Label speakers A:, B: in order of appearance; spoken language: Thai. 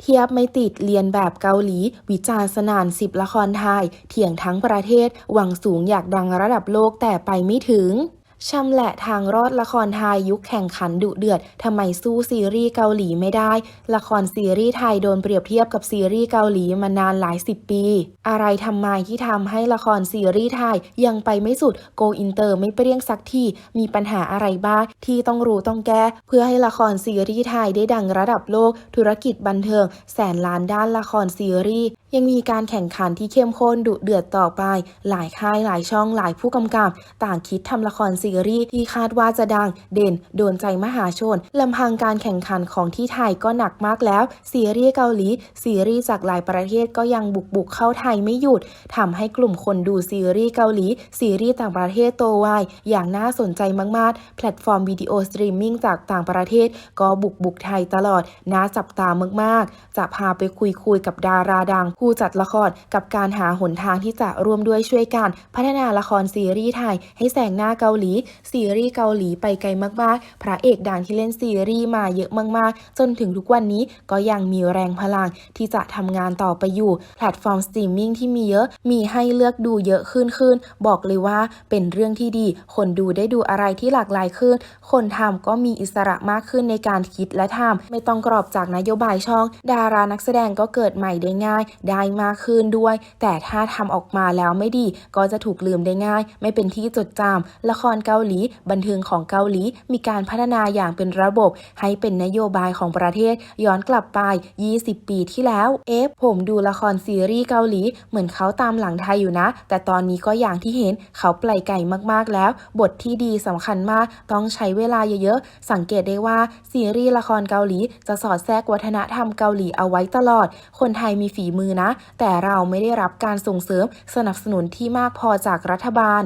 A: เทียบไม่ติดเรียนแบบเกาหลี วิจารณ์สนานสิบละครไทย เถียงทั้งประเทศ หวังสูงอยากดังระดับโลกแต่ไปไม่ถึง ชำแหละทางรอดละครไทยยุคแข่งขันดุเดือด ทำไมสู้ซีรีส์เกาหลีไม่ได้ ละครซีรีส์ไทยโดนเปรียบเทียบกับซีรีส์เกาหลีมานานหลายสิบปี อะไรทำไมที่ทำให้ละครซีรีส์ไทยยังไปไม่สุดโกอินเตอร์ไม่เปรี้ยงสักที มีปัญหาอะไรบ้างที่ต้องรู้ต้องแก้ เพื่อให้ละครซีรีส์ไทยได้ดังระดับโลก ธุรกิจบันเทิง แสนล้านด้านละครซีรีส์ยังมีการแข่งขันที่เข้มข้นดุเดือดต่อไป หลายค่ายหลายช่องหลายผู้กำกับ ต่างคิดทำละครซีีรีส์ที่คาดว่าจะดังเด่นโดนใจมหาชนลำพังการแข่งขันของที่ไทยก็หนักมากแล้ว ซีรีส์เกาหลี ซีรีส์จากหลายประเทศก็ยังบุกบุกเข้าไทยไม่หยุดทำให้กลุ่มคนดูซีรีส์เกาหลี ซีรีส์ต่างประเทศโตไวอย่างน่าสนใจมาก ๆ แพลตฟอร์มวิดีโอสตรีมมิ่งจากต่างประเทศ ก็บุกบุกไทยตลอดน่าจับตามาก ๆ จะพาไปคุยคุยกับดาราดัง ผู้จัดละครกับการหาหนทางที่จะร่วมด้วยช่วยกัน พัฒนาละครซีรีส์ไทยให้แซงหน้าเกาหลีซีรีส์เกาหลีไปไกลมากๆ พระเอกดังที่เล่นซีรีส์มาเยอะมากๆ จนถึงทุกวันนี้ก็ยังมีแรงพลังที่จะทำงานต่อไปอยู่ แพลตฟอร์มสตรีมมิ่งที่มีเยอะ มีให้เลือกดูเยอะขึ้นขึ้น บอกเลยว่าเป็นเรื่องที่ดี คนดูได้ดูอะไรที่หลากหลายขึ้น คนทำก็มีอิสระมากขึ้นในการคิดและทำไม่ต้องกรอบจากนโยบายช่อง ดารานักแสดงก็เกิดใหม่ได้ง่าย ได้มากขึ้นด้วย แต่ถ้าทำออกมาแล้วไม่ดีก็จะถูกลืมได้ง่าย ไม่เป็นที่จดจำละครเกาหลี บันเทิงของเกาหลี มีการพัฒนาอย่างเป็นระบบ ให้เป็นนโยบายของประเทศ ย้อนกลับไป 20 ปีที่แล้ว เอฟ ผมดูละครซีรีส์เกาหลี เหมือนเขาตามหลังไทยอยู่นะ แต่ตอนนี้ก็อย่างที่เห็นเขาไปไกลมากๆแล้ว บทที่ดีสำคัญมาก ต้องใช้เวลาเยอะๆ สังเกตได้ว่าซีรีส์ละครเกาหลี จะสอดแทรกวัฒนธรรมเกาหลีเอาไว้ตลอด คนไทยมีฝีมือนะ แต่เราไม่ได้รับการส่งเสริมสนับสนุนที่มากพอจากรัฐบาล